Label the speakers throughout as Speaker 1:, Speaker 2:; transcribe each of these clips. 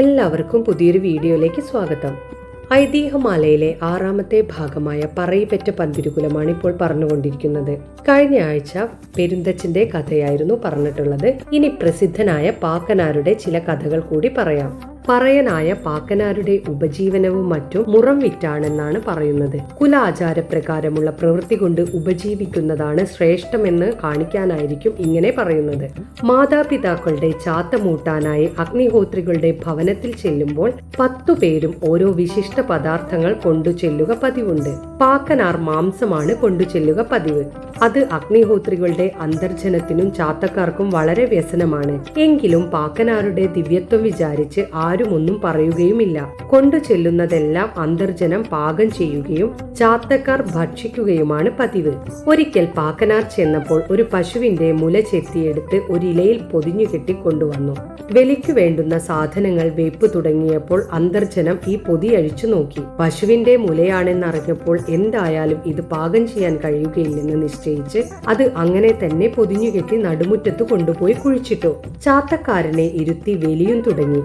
Speaker 1: എല്ലാവർക്കും പുതിയൊരു വീഡിയോയിലേക്ക് സ്വാഗതം. ഐതിഹ്യമാലയിലെ ആറാമത്തെ ഭാഗമായ പറയിപ്പറ്റ പന്തിരുകുലമാണ് ഇപ്പോൾ പറഞ്ഞുകൊണ്ടിരിക്കുന്നത്. കഴിഞ്ഞ ആഴ്ച പെരുന്തച്ഛന്റെ കഥയായിരുന്നു പറഞ്ഞിട്ടുള്ളത്. ഇനി പ്രസിദ്ധനായ പാക്കനാരുടെ ചില കഥകൾ കൂടി പറയാം. പറയനായ പാക്കനാരുടെ ഉപജീവനവും മറ്റും മുറം വിറ്റാണെന്നാണ് പറയുന്നത്. കുലാചാരപ്രകാരമുള്ള പ്രവൃത്തി കൊണ്ട് ഉപജീവിക്കുന്നതാണ് ശ്രേഷ്ഠമെന്ന് കാണിക്കാനായിരിക്കും ഇങ്ങനെ പറയുന്നത്. മാതാപിതാക്കളുടെ ചാത്തമൂട്ടാനായി അഗ്നിഹോത്രികളുടെ ഭവനത്തിൽ ചെല്ലുമ്പോൾ പത്തു പേരും ഓരോ വിശിഷ്ട പദാർത്ഥങ്ങൾ കൊണ്ടു ചെല്ലുക പതിവുണ്ട്. പാക്കനാർ മാംസമാണ് കൊണ്ടു ചെല്ലുക പതിവ്. അത് അഗ്നിഹോത്രികളുടെ അന്തർജനത്തിനും ചാത്തക്കാർക്കും വളരെ വ്യസനമാണ്. എങ്കിലും പാക്കനാരുടെ ദിവ്യത്വം വിചാരിച്ച് ആരും ഒന്നും പറയുകയുമില്ല. കൊണ്ടു ചെല്ലുന്നതെല്ലാം അന്തർജനം പാകം ചെയ്യുകയും ചാത്തക്കാർ ഭക്ഷിക്കുകയുമാണ് പതിവ്. ഒരിക്കൽ പാക്കനാർ ചെന്നപ്പോൾ ഒരു പശുവിന്റെ മുല ചെത്തിയെടുത്ത് ഒരിലയിൽ പൊതിഞ്ഞു കെട്ടി കൊണ്ടുവന്നു വെലിക്കു വേണ്ടുന്ന സാധനങ്ങൾ വെപ്പ് തുടങ്ങിയപ്പോൾ അന്തർജനം ഈ പൊതി അഴിച്ചു നോക്കി. പശുവിന്റെ മുലയാണെന്നറിഞ്ഞപ്പോൾ എന്തായാലും ഇത് പാകം ചെയ്യാൻ കഴിയുകയില്ലെന്ന് നിശ്ചയിച്ച് അത് അങ്ങനെ തന്നെ പൊതിഞ്ഞുകെട്ടി നടുമുറ്റത്ത് കൊണ്ടുപോയി കുഴിച്ചിട്ടു. ചാത്തക്കാരനെ ഇരുത്തി വെലിയും തുടങ്ങി.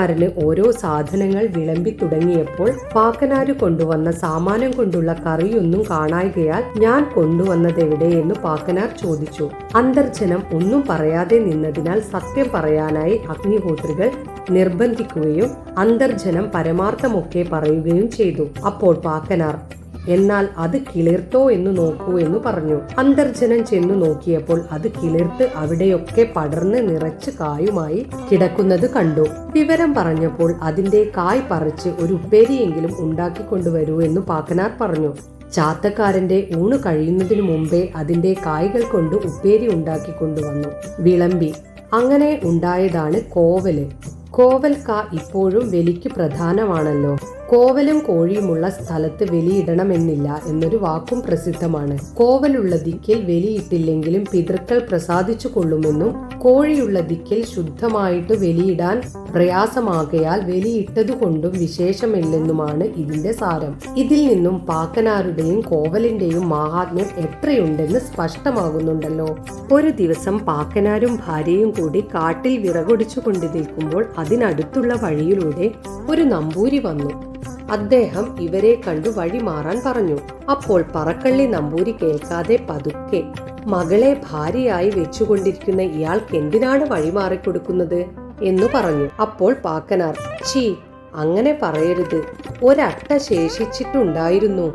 Speaker 1: ചാത്തക്കാരന് ഓരോ സാധനങ്ങൾ വിളമ്പി തുടങ്ങിയപ്പോൾ പാക്കനാര് കൊണ്ടുവന്ന സാമാനം കൊണ്ടുള്ള കറിയൊന്നും കാണായികയാൽ ഞാൻ കൊണ്ടുവന്നതെവിടെ എന്ന് പാക്കനാർ ചോദിച്ചു. അന്തർജനം ഒന്നും പറയാതെ നിന്നതിനാൽ സത്യം പറയാനായി അഗ്നിഹോത്രികൾ നിർബന്ധിക്കുകയും അന്തർജനം പരമാർത്ഥമൊക്കെ പറയുകയും ചെയ്തു. അപ്പോൾ പാക്കനാർ എന്നാൽ അത് കിളിർത്തോ എന്ന് നോക്കൂ എന്ന് പറഞ്ഞു. അന്തർജനം ചെന്നു നോക്കിയപ്പോൾ അത് കിളിർത്ത് അവിടെയൊക്കെ പടർന്ന് നിറച്ച് കായുമായി കിടക്കുന്നത് കണ്ടു. വിവരം പറഞ്ഞപ്പോൾ അതിന്റെ കായ് പറിച്ച് ഒരു ഉപ്പേരിയെങ്കിലും ഉണ്ടാക്കിക്കൊണ്ടുവരൂ എന്ന് പാക്കനാർ പറഞ്ഞു. ചാത്തക്കാരന്റെ ഊണ് കഴിയുന്നതിനു മുമ്പേ അതിന്റെ കായ്കൾ കൊണ്ട് ഉപ്പേരി ഉണ്ടാക്കി കൊണ്ടുവന്നു. വിളമ്പി. അങ്ങനെ ഉണ്ടായതാണ് കോവൽ. കോവൽക്ക ഇപ്പോഴും വെലിക്ക് പ്രധാനമാണല്ലോ. കോവലും കോഴിയുമുള്ള സ്ഥലത്ത് വെലിയിടണമെന്നില്ല എന്നൊരു വാക്കും പ്രസിദ്ധമാണ്. കോവലുള്ള ദിക്കിൽ വെലിയിട്ടില്ലെങ്കിലും പിതൃക്കൾ പ്രസാദിച്ചു കൊള്ളുമെന്നും കോഴിയുള്ള ദിക്കിൽ ശുദ്ധമായിട്ട് വെലിയിടാൻ പ്രയാസമാകയാൽ വെലിയിട്ടതുകൊണ്ടും വിശേഷമില്ലെന്നുമാണ് ഇതിന്റെ സാരം. ഇതിൽ നിന്നും പാക്കനാരുടെയും കോവലിന്റെയും മാഹാത്മ്യം എത്രയുണ്ടെന്ന് സ്പഷ്ടമാകുന്നുണ്ടല്ലോ. ഒരു ദിവസം പാക്കനാരും ഭാര്യയും കൂടി കാട്ടിൽ വിറകൊടിച്ചു കൊണ്ടു നിൽക്കുമ്പോൾ അതിനടുത്തുള്ള വഴിയിലൂടെ ഒരു നമ്പൂരി വന്നു. അദ്ദേഹം ഇവരെ കണ്ടു വഴി മാറാൻ പറഞ്ഞു. അപ്പോൾ പറക്കള്ളി നമ്പൂരി കേൾക്കാതെ പതുക്കെ മകളെ ഭാര്യയായി വെച്ചുകൊണ്ടിരിക്കുന്ന ഇയാൾക്ക് എന്തിനാണ് വഴി മാറിക്കൊടുക്കുന്നത് എന്നു പറഞ്ഞു. അപ്പോൾ പാക്കനാർ ചീ അങ്ങനെ പറയരുത്. ഒരട്ട ശേഷിച്ചിട്ടുണ്ടായിരുന്നു.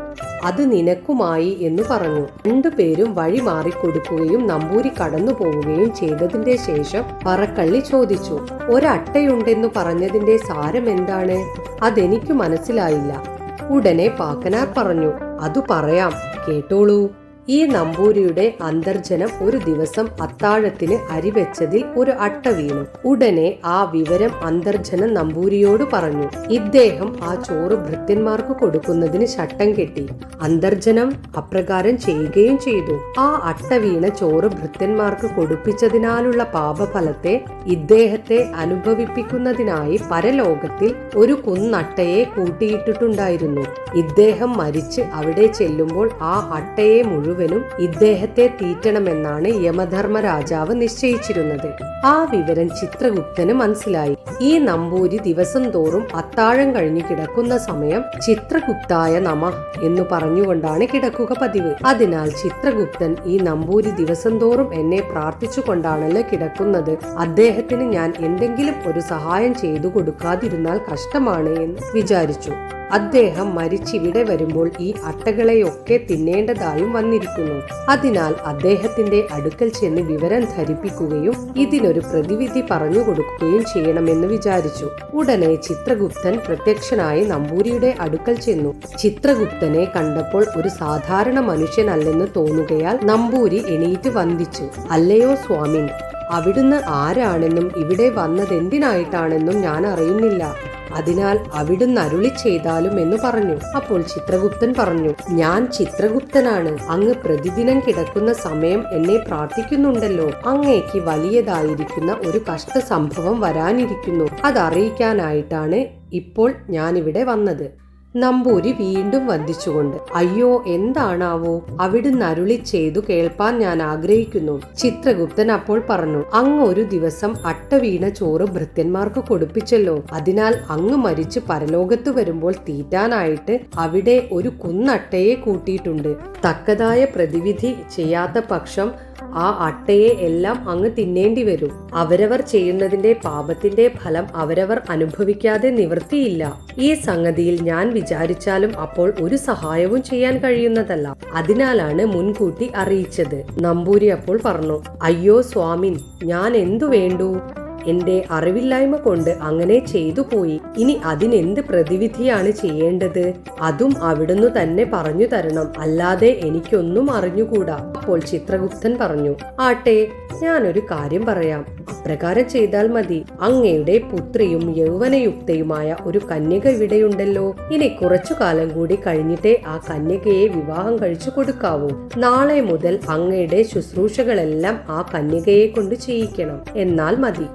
Speaker 1: അത് നിനക്കുമായി എന്ന് പറഞ്ഞു. രണ്ടുപേരും വഴി മാറിക്കൊടുക്കുകയും നമ്പൂരി കടന്നു പോവുകയും ചെയ്തതിന്റെ ശേഷം പറക്കള്ളി ചോദിച്ചു ഒരട്ടയുണ്ടെന്നു പറഞ്ഞതിന്റെ സാരം എന്താണ്? അതെനിക്ക് മനസ്സിലായില്ല. ഉടനെ പാക്കനാർ പറഞ്ഞു അതു പറയാം. കേട്ടോളൂ. ഈ നമ്പൂരിയുടെ അന്തർജനം ഒരു ദിവസം അത്താഴത്തിന് അരിവെച്ചതിൽ ഒരു അട്ട വീണു. ഉടനെ ആ വിവരം അന്തർജനം നമ്പൂരിയോട് പറഞ്ഞു. ഇദ്ദേഹം ആ ചോറ് ഭൃത്യന്മാർക്ക് കൊടുക്കുന്നതിന് ചട്ടം കെട്ടി. അന്തർജനം അപ്രകാരം ചെയ്യുകയും ചെയ്തു. ആ അട്ട വീണ ചോറ് ഭൃത്യന്മാർക്ക് കൊടുപ്പിച്ചതിനാലുള്ള പാപഫലത്തെ ഇദ്ദേഹത്തെ അനുഭവിപ്പിക്കുന്നതിനായി പരലോകത്തിൽ ഒരു കുന്നട്ടയെ കൂട്ടിയിട്ടിട്ടുണ്ടായിരുന്നു. ഇദ്ദേഹം മരിച്ച് അവിടെ ചെല്ലുമ്പോൾ ആ അട്ടയെ മുഴുവനും ഇദ്ദേഹത്തെ തീറ്റണമെന്നാണ് യമധർമ്മ രാജാവ് നിശ്ചയിച്ചിരുന്നത്. ആ വിവരം ചിത്രഗുപ്തന് മനസ്സിലായി. ഈ നമ്പൂരി ദിവസം തോറും അത്താഴം കഴിഞ്ഞു കിടക്കുന്ന സമയം ചിത്രഗുപ്തായ നമ എന്ന് പറഞ്ഞുകൊണ്ടാണ് കിടക്കുക പതിവ്. അതിനാൽ ചിത്രഗുപ്തൻ ഈ നമ്പൂരി ദിവസം തോറും എന്നെ പ്രാർത്ഥിച്ചുകൊണ്ടാണല്ലോ കിടക്കുന്നത്. അദ്ദേഹത്തിന് ഞാൻ എന്തെങ്കിലും ഒരു സഹായം ചെയ്തു കൊടുക്കാതിരുന്നാൽ കഷ്ടമാണ് എന്ന് വിചാരിച്ചു. അദ്ദേഹം മരിച്ചിവിടെ വരുമ്പോൾ ഈ അട്ടകളെയൊക്കെ തിന്നേണ്ടതായും വന്നിരിക്കുന്നു. അതിനാൽ അദ്ദേഹത്തിന്റെ അടുക്കൽ ചെന്ന് വിവരം ധരിപ്പിക്കുകയും ഇതിനൊരു പ്രതിവിധി പറഞ്ഞു കൊടുക്കുകയും ചെയ്യണമെന്ന് വിചാരിച്ചു. ഉടനെ ചിത്രഗുപ്തൻ പ്രത്യക്ഷനായി നമ്പൂരിയുടെ അടുക്കൽ ചെന്നു. ചിത്രഗുപ്തനെ കണ്ടപ്പോൾ ഒരു സാധാരണ മനുഷ്യനല്ലെന്ന് തോന്നുകയാൽ നമ്പൂരി എണീറ്റ് വന്ദിച്ചു. അല്ലയോ സ്വാമിൻ അവിടുന്ന് ആരാണെന്നും ഇവിടെ വന്നതെന്തിനായിട്ടാണെന്നും ഞാൻ അറിയുന്നില്ല. അതിനാൽ അവിടുന്ന് അരുളി ചെയ്താലും എന്ന് പറഞ്ഞു. അപ്പോൾ ചിത്രഗുപ്തൻ പറഞ്ഞു ഞാൻ ചിത്രഗുപ്തനാണ്. അങ്ങ് പ്രതിദിനം കിടക്കുന്ന സമയം എന്നെ പ്രാർത്ഥിക്കുന്നുണ്ടല്ലോ. അങ്ങേക്ക് വലിയതായിരിക്കുന്ന ഒരു കഷ്ട സംഭവം വരാനിരിക്കുന്നു. അതറിയിക്കാനായിട്ടാണ് ഇപ്പോൾ ഞാനിവിടെ വന്നത്. നമ്പൂരി വീണ്ടും വന്ദിച്ചുകൊണ്ട് അയ്യോ എന്താണാവോ? അവിടുന്ന് അരുളി ചെയ്തു കേൾപ്പാൻ ഞാൻ ആഗ്രഹിക്കുന്നു ചിത്രഗുപ്തൻ അപ്പോൾ പറഞ്ഞു അങ്ങ് ഒരു ദിവസം അട്ടവീണ ചോറ് ഭൃത്യന്മാർക്ക് കൊടുപ്പിച്ചല്ലോ. അതിനാൽ അങ്ങ് മരിച്ച് പരലോകത്ത് വരുമ്പോൾ തീറ്റാനായിട്ട് അവിടെ ഒരു കുന്നട്ടയെ കൂട്ടിയിട്ടുണ്ട്. തക്കതായ പ്രതിവിധി ചെയ്യാത്ത പക്ഷം ആ അട്ടയെ എല്ലാം അങ്ങ് തിന്നേണ്ടി വരും. അവരവർ ചെയ്യുന്നതിന്റെ പാപത്തിന്റെ ഫലം അവരവർ അനുഭവിക്കാതെ നിവൃത്തിയില്ല ഈ സംഗതിയിൽ ഞാൻ വിചാരിച്ചാലും അപ്പോൾ ഒരു സഹായവും ചെയ്യാൻ കഴിയുന്നതല്ല. അതിനാലാണ് മുൻകൂട്ടി അറിയിച്ചത്. നമ്പൂരി അപ്പോൾ പറഞ്ഞു അയ്യോ സ്വാമിൻ ഞാൻ എന്തു വേണ്ടു? എന്റെ അറിവില്ലായ്മ കൊണ്ട് അങ്ങനെ ചെയ്തു പോയി. ഇനി അതിനെന്ത് പ്രതിവിധിയാണ് ചെയ്യേണ്ടത്? അതും അവിടുന്ന് തന്നെ പറഞ്ഞു തരണം. അല്ലാതെ എനിക്കൊന്നും അറിഞ്ഞുകൂടാ. അപ്പോൾ ചിത്രഗുപ്തൻ പറഞ്ഞു ആട്ടെ ഞാനൊരു കാര്യം പറയാം. അപ്രകാരം ചെയ്താൽ മതി. അങ്ങയുടെ പുത്രിയും യൗവനയുക്തയുമായ ഒരു കന്യക ഇവിടെയുണ്ടല്ലോ. ഇനി കുറച്ചു കാലം കൂടി കഴിഞ്ഞിട്ടേ ആ കന്യകയെ വിവാഹം കഴിച്ചു കൊടുക്കാവൂ. നാളെ മുതൽ അങ്ങയുടെ ശുശ്രൂഷകളെല്ലാം ആ കന്യകയെ കൊണ്ട് ചെയ്യിക്കണം. എന്നാൽ മതി.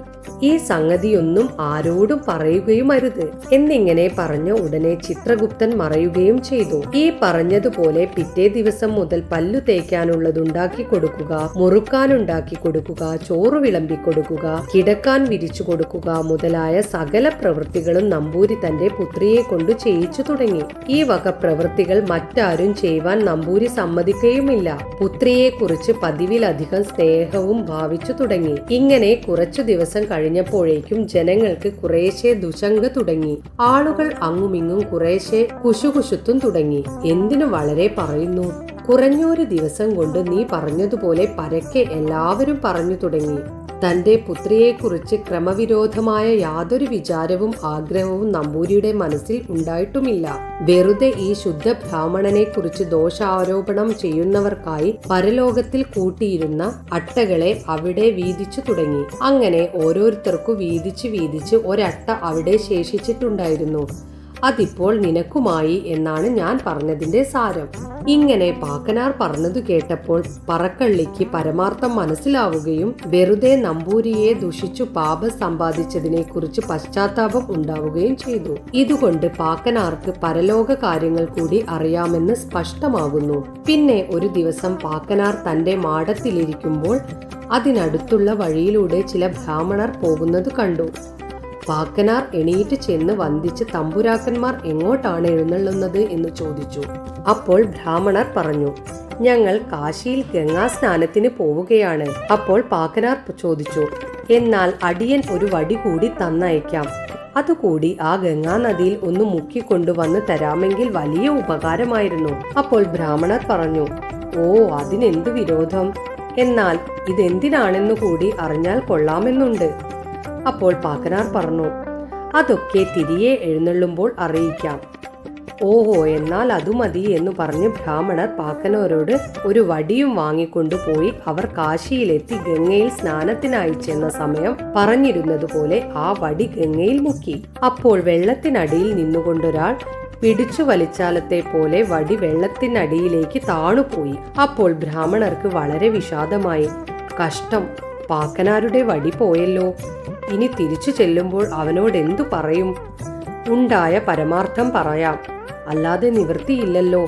Speaker 1: ഈ സംഗതിയൊന്നും ആരോടും പറയുകയും അരുത് എന്നിങ്ങനെ പറഞ്ഞ ഉടനെ ചിത്രഗുപ്തൻ മറയുകയും ചെയ്തു. ഈ പറഞ്ഞതുപോലെ പിറ്റേ ദിവസം മുതൽ പല്ലു തേക്കാനുള്ളതുണ്ടാക്കി കൊടുക്കുക മുറുക്കാനുണ്ടാക്കി കൊടുക്കുക ചോറ് വിളമ്പി കൊടുക്കുക കിടക്കാൻ വിരിച്ചു കൊടുക്കുക മുതലായ സകല പ്രവൃത്തികളും നമ്പൂരി തന്റെ പുത്രിയെ കൊണ്ട് ചെയ്യിച്ചു തുടങ്ങി. ഈ വക പ്രവൃത്തികൾ മറ്റാരും ചെയ്യുവാൻ നമ്പൂരി സമ്മതിക്കുകയുമില്ല പുത്രിയെ കുറിച്ച് പതിവിലധികം സ്നേഹവും ഭാവിച്ചു തുടങ്ങി. ഇങ്ങനെ കുറച്ചു ദിവസം കഴിഞ്ഞപ്പോഴേക്കും ജനങ്ങൾക്ക് കുറേശ്ശെ ദുശങ്ക തുടങ്ങി. ആളുകൾ അങ്ങുമിങ്ങും കുറേശ്ശെ കുശുകുശുത്തും തുടങ്ങി. എന്തിനു വളരെ പറയുന്നു? കുറഞ്ഞൊരു ദിവസം കൊണ്ട് നീ പറഞ്ഞതുപോലെ പരക്കെ എല്ലാവരും പറഞ്ഞു തുടങ്ങി. തന്റെ പുത്രിയെക്കുറിച്ച് ക്രമവിരോധമായ യാതൊരു വിചാരവും ആഗ്രഹവും നമ്പൂരിയുടെ മനസ്സിൽ ഉണ്ടായിട്ടുമില്ല. വെറുതെ ഈ ശുദ്ധ ബ്രാഹ്മണനെ കുറിച്ച് ദോഷാരോപണം ചെയ്യുന്നവർക്കായി പരലോകത്തിൽ കൂട്ടിയിരുന്ന അട്ടകളെ അവിടെ വീതിച്ചു തുടങ്ങി. അങ്ങനെ ഓരോരുത്തർക്കു വീതിച്ച് വീതിച്ച് ഒരട്ട അവിടെ ശേഷിച്ചിട്ടുണ്ടായിരുന്നു. അതിപ്പോൾ നിനക്കുമായി എന്നാണ് ഞാൻ പറഞ്ഞതിന്റെ സാരം. ഇങ്ങനെ പാക്കനാർ പറഞ്ഞതു കേട്ടപ്പോൾ പറക്കള്ളിക്ക് പരമാർത്ഥം മനസ്സിലാവുകയും വെറുതെ നമ്പൂരിയെ ദുഷിച്ചു പാപ സമ്പാദിച്ചതിനെ കുറിച്ച് പശ്ചാത്താപം ഉണ്ടാവുകയും ചെയ്തു. ഇതുകൊണ്ട് പാക്കനാർക്ക് പരലോക കാര്യങ്ങൾ കൂടി അറിയാമെന്ന് സ്പഷ്ടമാകുന്നു. പിന്നെ ഒരു ദിവസം പാക്കനാർ തന്റെ മാടത്തിലിരിക്കുമ്പോൾ അതിനടുത്തുള്ള വഴിയിലൂടെ ചില ബ്രാഹ്മണർ പോകുന്നത് കണ്ടു. പാക്കനാർ എണീറ്റ് ചെന്ന് വന്ദിച്ച് തമ്പുരാക്കന്മാർ എങ്ങോട്ടാണ് എഴുന്നള്ളുന്നത് എന്ന് ചോദിച്ചു. അപ്പോൾ ബ്രാഹ്മണർ പറഞ്ഞു ഞങ്ങൾ കാശിയിൽ ഗംഗാ സ്നാനത്തിന് പോവുകയാണ്. അപ്പോൾ പാക്കനാർ ചോദിച്ചു എന്നാൽ അടിയൻ ഒരു വടി കൂടി തന്നയക്കാം. അതുകൂടി ആ ഗംഗാ നദിയിൽ ഒന്ന് മുക്കിക്കൊണ്ടുവന്ന് തരാമെങ്കിൽ വലിയ ഉപകാരമായിരുന്നു. അപ്പോൾ ബ്രാഹ്മണർ പറഞ്ഞു ഓ അതിനെന്ത് വിരോധം? എന്നാൽ ഇതെന്തിനാണെന്നു കൂടി അറിഞ്ഞാൽ കൊള്ളാമെന്നുണ്ട്. അപ്പോൾ പാക്കനാർ പറഞ്ഞു അതൊക്കെ തിരികെ എഴുന്നള്ളുമ്പോൾ അറിയിക്കാം. ഓഹോ എന്നാൽ അതു മതി എന്ന് പറഞ്ഞ് ബ്രാഹ്മണർ പാക്കനോരോട് ഒരു വടിയും വാങ്ങിക്കൊണ്ടുപോയി അവർ കാശിയിലെത്തി ഗംഗയിൽ സ്നാനത്തിനായി ചെന്ന സമയം പറഞ്ഞിരുന്നതുപോലെ ആ വടി ഗംഗയിൽ മുക്കി. അപ്പോൾ വെള്ളത്തിനടിയിൽ നിന്നുകൊണ്ടൊരാൾ പിടിച്ചു വലിച്ചാലത്തെ പോലെ വടി വെള്ളത്തിനടിയിലേക്ക് താണുപോയി. അപ്പോൾ ബ്രാഹ്മണർക്ക് വളരെ വിഷാദമായി. കഷ്ടം. പാക്കനാരുടെ വടി പോയല്ലോ. ഇനി തിരിച്ചു ചെല്ലുമ്പോൾ അവനോട് എന്തു പറയും? ഉണ്ടായ പരമാർത്ഥം പറയാം. അല്ലാതെ നിവൃത്തിയില്ലല്ലോ.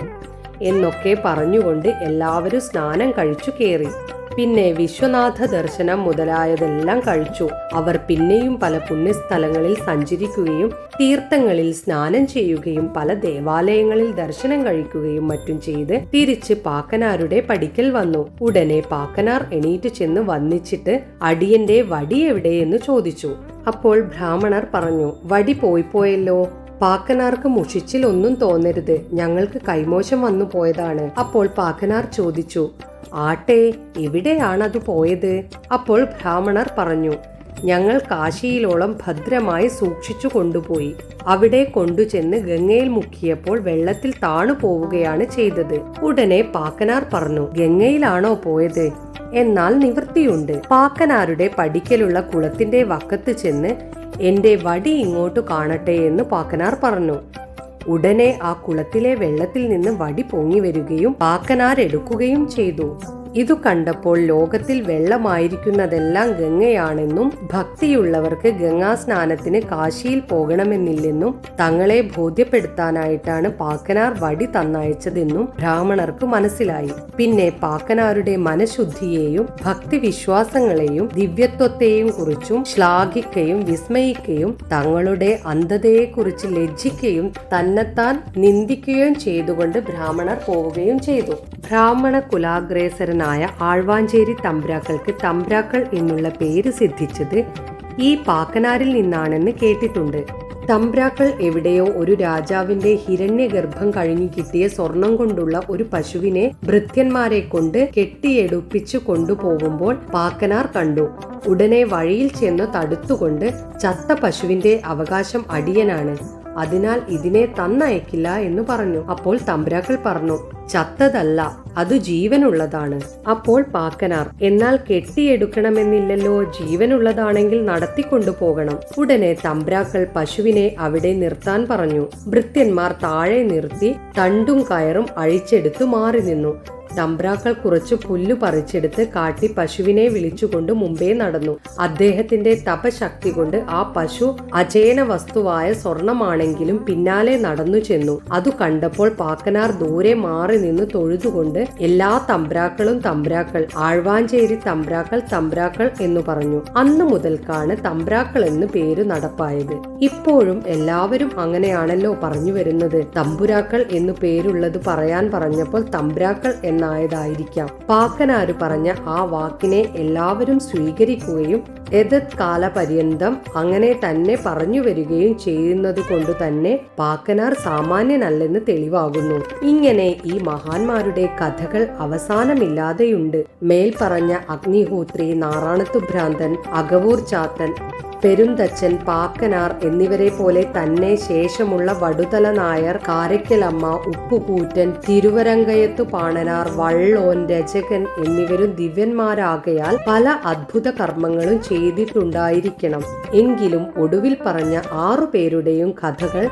Speaker 1: എന്നൊക്കെ പറഞ്ഞുകൊണ്ട് എല്ലാവരും സ്നാനം കഴിച്ചു കയറി. പിന്നെ വിശ്വനാഥ ദർശനം മുതലായതെല്ലാം കഴിച്ചു. അവർ പിന്നെയും പല പുണ്യസ്ഥലങ്ങളിൽ സഞ്ചരിക്കുകയും തീർത്ഥങ്ങളിൽ സ്നാനം ചെയ്യുകയും പല ദേവാലയങ്ങളിൽ ദർശനം കഴിക്കുകയും മറ്റും ചെയ്ത് തിരിച്ച് പാക്കനാരുടെ പടിക്കൽ വന്നു. ഉടനെ പാക്കനാർ എണീറ്റ് ചെന്ന് വന്നിച്ചിട്ട് അടിയന്റെ വടി എവിടെയെന്ന് ചോദിച്ചു. അപ്പോൾ ബ്രാഹ്മണർ പറഞ്ഞു വടി പോയി പോയല്ലോ. പാക്കനാർക്ക് മുഷിച്ചിൽ ഒന്നും തോന്നരുത്. ഞങ്ങൾക്ക് കൈമോശം വന്നു പോയതാണ്. അപ്പോൾ പാക്കനാർ ചോദിച്ചു ആട്ടെ എവിടെയാണത് പോയത്? അപ്പോൾ ബ്രാഹ്മണർ പറഞ്ഞു ഞങ്ങൾ കാശിയിലോളം ഭദ്രമായി സൂക്ഷിച്ചു കൊണ്ടുപോയി. അവിടെ കൊണ്ടുചെന്ന് ഗംഗയിൽ മുക്കിയപ്പോൾ വെള്ളത്തിൽ താണു പോവുകയാണ് ചെയ്തത്. ഉടനെ പാക്കനാർ പറഞ്ഞു ഗംഗയിലാണോ പോയത്? എന്നാൽ നിവൃത്തിയുണ്ട്. പാക്കനാരുടെ പടിക്കലുള്ള കുളത്തിന്റെ വക്കത്ത് ചെന്ന് എന്റെ വടി ഇങ്ങോട്ടു കാണട്ടെ എന്ന് പാക്കനാർ പറഞ്ഞു. ഉടനെ ആ കുളത്തിലെ വെള്ളത്തിൽ നിന്ന് വടി പൊങ്ങി വരികയും പാക്കനാർ എടുക്കുകയും ചെയ്തു. ഇതു കണ്ടപ്പോൾ ലോകത്തിൽ വെള്ളമായിരിക്കുന്നതെല്ലാം ഗംഗയാണെന്നും ഭക്തിയുള്ളവർക്ക് ഗംഗാസ്നാനത്തിന് കാശിയിൽ പോകണമെന്നില്ലെന്നും തങ്ങളെ ബോധ്യപ്പെടുത്താനായിട്ടാണ് പാക്കനാർ വടി തന്നയച്ചതെന്നും ബ്രാഹ്മണർക്ക് മനസ്സിലായി. പിന്നെ പാക്കനാരുടെ മനഃശുദ്ധിയെയും ഭക്തിവിശ്വാസങ്ങളെയും ദിവ്യത്വത്തെയും കുറിച്ചും ശ്ലാഘിക്കുകയും വിസ്മയിക്കുകയും തങ്ങളുടെ അന്ധതയെക്കുറിച്ച് ലജ്ജിക്കുകയും തന്നെത്താൻ നിന്ദിക്കുകയും ചെയ്തുകൊണ്ട് ബ്രാഹ്മണർ പോവുകയും ചെയ്തു. ബ്രാഹ്മണ കുലാഗ്രേസരനായ ആഴ്വാഞ്ചേരി തമ്പ്രാക്കൾക്ക് തമ്പ്രാക്കൾ എന്നുള്ള പേര് സിദ്ധിച്ചത് ഈ പാക്കനാരിൽ നിന്നാണെന്ന് കേട്ടിട്ടുണ്ട്. തമ്പ്രാക്കൾ എവിടെയോ ഒരു രാജാവിന്റെ ഹിരണ്യഗർഭം കഴിഞ്ഞു കിട്ടിയ സ്വർണം കൊണ്ടുള്ള ഒരു പശുവിനെ ഭൃത്യന്മാരെ കൊണ്ട് കെട്ടിയെടുപ്പിച്ചു കൊണ്ടുപോകുമ്പോൾ പാക്കനാർ കണ്ടു. ഉടനെ വഴിയിൽ ചെന്ന് തടുത്തുകൊണ്ട് ചത്ത പശുവിന്റെ അവകാശം അടിയനാണ്. അതിനാൽ ഇതിനെ തന്നയക്കില്ല എന്ന് പറഞ്ഞു. അപ്പോൾ തമ്പ്രാക്കൾ പറഞ്ഞു ചത്തതല്ല അത് ജീവനുള്ളതാണ്. അപ്പോൾ പാക്കനാർ എന്നാൽ കെട്ടിയെടുക്കണമെന്നില്ലല്ലോ ജീവനുള്ളതാണെങ്കിൽ നടത്തിക്കൊണ്ടുപോകണം. ഉടനെ തമ്പ്രാക്കൾ പശുവിനെ അവിടെ നിർത്താൻ പറഞ്ഞു. ഭൃത്യന്മാർ താഴെ നിർത്തി തണ്ടും കയറും അഴിച്ചെടുത്തു മാറി നിന്നു. തമ്പ്രാക്കൾ കുറച്ചു പുല്ലു പറിച്ചെടുത്ത് കാട്ടി പശുവിനെ വിളിച്ചുകൊണ്ട് മുമ്പേ നടന്നു. അദ്ദേഹത്തിന്റെ തപശക്തി കൊണ്ട് ആ പശു അചേന വസ്തുവായ സ്വർണമാണെങ്കിലും പിന്നാലെ നടന്നു ചെന്നു അതു കണ്ടപ്പോൾ പാക്കനാർ ദൂരെ മാറി നിന്ന് തൊഴുതുകൊണ്ട് എല്ലാ തമ്പ്രാക്കളും തമ്പ്രാക്കൾ ആഴ്വാഞ്ചേരി തമ്പ്രാക്കൾ തമ്പ്രാക്കൾ എന്നു പറഞ്ഞു. അന്നു മുതൽക്കാണ് തമ്പ്രാക്കൾ എന്ന് പേര് നടപ്പായത്. ഇപ്പോഴും എല്ലാവരും അങ്ങനെയാണല്ലോ പറഞ്ഞു വരുന്നത്. തമ്പുരാക്കൾ എന്നു പേരുള്ളത് പറയാൻ പറഞ്ഞപ്പോൾ തമ്പ്രാക്കൾ എന്നായതായിരിക്കാം. പാക്കനാര് പറഞ്ഞ ആ വാക്കിനെ എല്ലാവരും സ്വീകരിക്കുകയും എതത് കാലപര്യന്തം അങ്ങനെ തന്നെ പറഞ്ഞു വരികയും ചെയ്യുന്നത് കൊണ്ട് തന്നെ പാക്കനാർ സാമാന്യനല്ലെന്ന് തെളിവാകുന്നു. ഇങ്ങനെ ഈ മഹാന്മാരുടെ കഥകൾ അവസാനമില്ലാതെയുണ്ട്. മേൽപ്പറഞ്ഞ അഗ്നിഹോത്രി നാറാണത്തു അഗവൂർ ചാത്തൻ പെരുന്തച്ചൻ പാക്കനാർ എന്നിവരെ പോലെ തന്നെ ശേഷമുള്ള വടുതല നായർ കാരയ്ക്കലമ്മ ഉപ്പുകൂറ്റൻ തിരുവരങ്കയത്തു പാണനാർ വള്ളോൻ രചകൻ എന്നിവരും ദിവ്യന്മാരാകയാൽ പല അത്ഭുത കർമ്മങ്ങളും ചെയ്തിട്ടുണ്ടായിരിക്കണം. എങ്കിലും ഒടുവിൽ പറഞ്ഞ ആറു പേരുടെയും കഥകൾ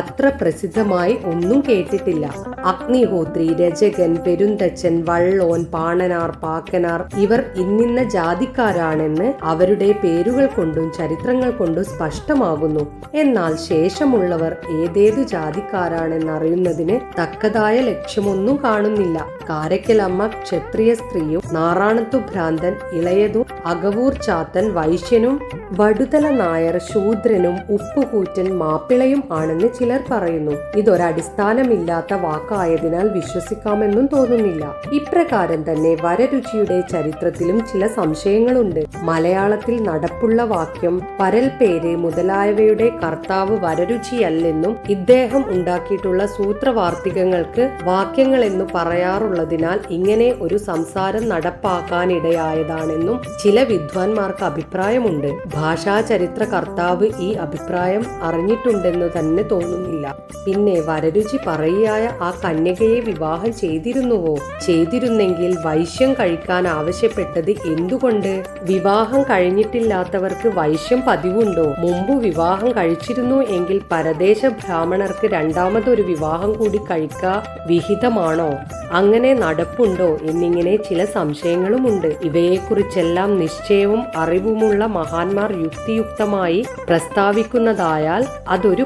Speaker 1: അത്ര പ്രസിദ്ധമായി ഒന്നും കേട്ടിട്ടില്ല. അഗ്നിഹോത്രി രജകൻ പെരുന്തച്ചൻ വള്ളോൻ പാണനാർ പാക്കനാർ ഇവർ ഇന്നിന്ന ജാതിക്കാരാണെന്ന് അവരുടെ പേരുകൾ കൊണ്ടും ചരിത്രങ്ങൾ കൊണ്ടും സ്പഷ്ടമാകുന്നു. എന്നാൽ ശേഷമുള്ളവർ ഏതേതു ജാതിക്കാരാണെന്നറിയുന്നതിന് തക്കതായ ലക്ഷ്യമൊന്നും കാണുന്നില്ല. കാരക്കലമ്മ ക്ഷത്രിയ സ്ത്രീയും നാറാണത്തു ഭ്രാന്തൻ ഇളയതും അകവൂർ ചാത്തൻ വൈശ്യനും വടുതല നായർ ശൂദ്രനും ഉപ്പുകൂറ്റൻ മാപ്പിളയും ആണെന്ന് ചിലർ പറയുന്നു ഇതൊരടിസ്ഥാനമില്ലാത്ത വാക്കായതിനാൽ വിശ്വസിക്കാമെന്നും തോന്നുന്നില്ല. ഇപ്രകാരം തന്നെ വരരുചിയുടെ ചരിത്രത്തിലും ചില സംശയങ്ങളുണ്ട്. മലയാളത്തിൽ നടപ്പുള്ള വാക്യം പരൽ പേര് മുതലായവയുടെ കർത്താവ് വരരുചിയല്ലെന്നും ഇദ്ദേഹം ഉണ്ടാക്കിയിട്ടുള്ള സൂത്രവാർത്തികങ്ങൾക്ക് വാക്യങ്ങൾ എന്ന് പറയാറുള്ളതിനാൽ ഇങ്ങനെ ഒരു സംസാരം നടപ്പാക്കാനിടയായതാണെന്നും ചില വിദ്വാൻമാർക്ക് അഭിപ്രായമുണ്ട്. ഭാഷാചരിത്ര കർത്താവ് ഈ അഭിപ്രായം അറിഞ്ഞിട്ടുണ്ടെന്ന് തന്നെ തോന്നുന്നില്ല. പിന്നെ വരരുചി പറയുകയായ ആ കന്യകയെ വിവാഹം ചെയ്തിരുന്നുവോ? ചെയ്തിരുന്നെങ്കിൽ വൈശ്യം കഴിക്കാൻ ആവശ്യപ്പെട്ടത് എന്തുകൊണ്ട്? വിവാഹം കഴിഞ്ഞിട്ടില്ലാത്തവർക്ക് വൈശ്യം പതിവുണ്ടോ? മുമ്പ് വിവാഹം കഴിച്ചിരുന്നു എങ്കിൽ പരദേശ ബ്രാഹ്മണർക്ക് രണ്ടാമതൊരു വിവാഹം കൂടി കഴിക്കുക വിഹിതമാണോ? അങ്ങനെ നടപ്പുണ്ടോ എന്നിങ്ങനെ ചില സംശയങ്ങളുമുണ്ട്. ഇവയെക്കുറിച്ചെല്ലാം നിശ്ചയവും അറിവുമുള്ള മഹാന്മാർ യുക്തിയുക്തമായി പ്രസ്താവിക്കുന്നതായാൽ അതൊരു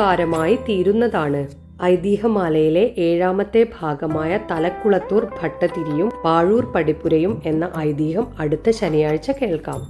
Speaker 1: പരോപകാരമായി തീരുന്നതാണ്. ഐതിഹ്യമാലയിലെ ഏഴാമത്തെ ഭാഗമായ തലക്കുളത്തൂർ ഭട്ടതിരിയും പാഴൂർ പടിപ്പുരയും എന്ന ഐതിഹ്യം അടുത്ത ശനിയാഴ്ച കേൾക്കാം.